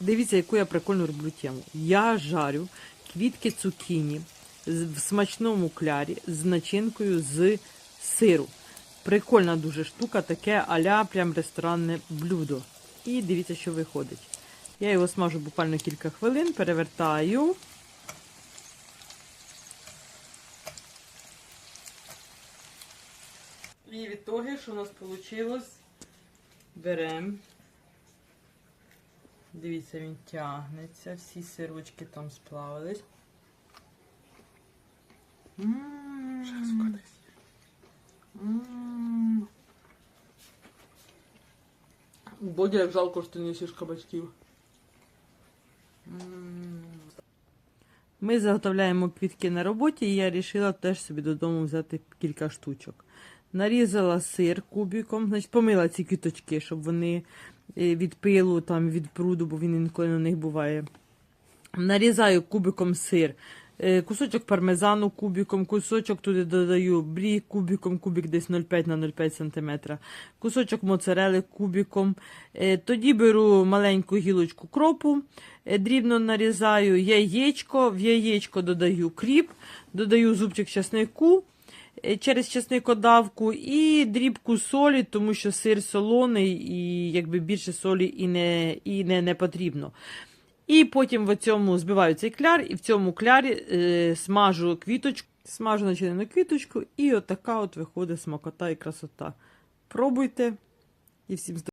Дивіться, яку я прикольно роблю тему. Я жарю квітки цукіні в смачному клярі з начинкою з сиру. Прикольна дуже штука, таке аля прям ресторанне блюдо. І дивіться, що виходить. Я його смажу буквально кілька хвилин, перевертаю. І від того, що у нас вийшло, беремо. Дивіться, він тягнеться, всі сирочки там сплавились. Боді, як жалко, що ти не їсиш кабачків. Ми заготовляємо квітки на роботі, і я вирішила теж собі додому взяти кілька штучок. Нарізала сир кубиком, значить помила ці квіточки, щоб вони е, від пилу, там, від пруду, бо він інколи на них буває. Нарізаю кубиком сир, е, кусочок пармезану кубиком, кусочок туди додаю брі кубиком, кубик десь 0,5 на 0,5 см, кусочок моцарели кубиком. Е, Тоді беру маленьку гілочку кропу, дрібно нарізаю яєчко, в яєчко додаю кріп, додаю зубчик часнику через часникодавку і дрібку солі, тому що сир солоний і якби більше солі і не, і не, не потрібно. І потім в цьому збиваю цей кляр, і в цьому клярі е, смажу квіточку, смажу начинену квіточку, і отака от виходить смакота і красота. Пробуйте і всім здоров'я.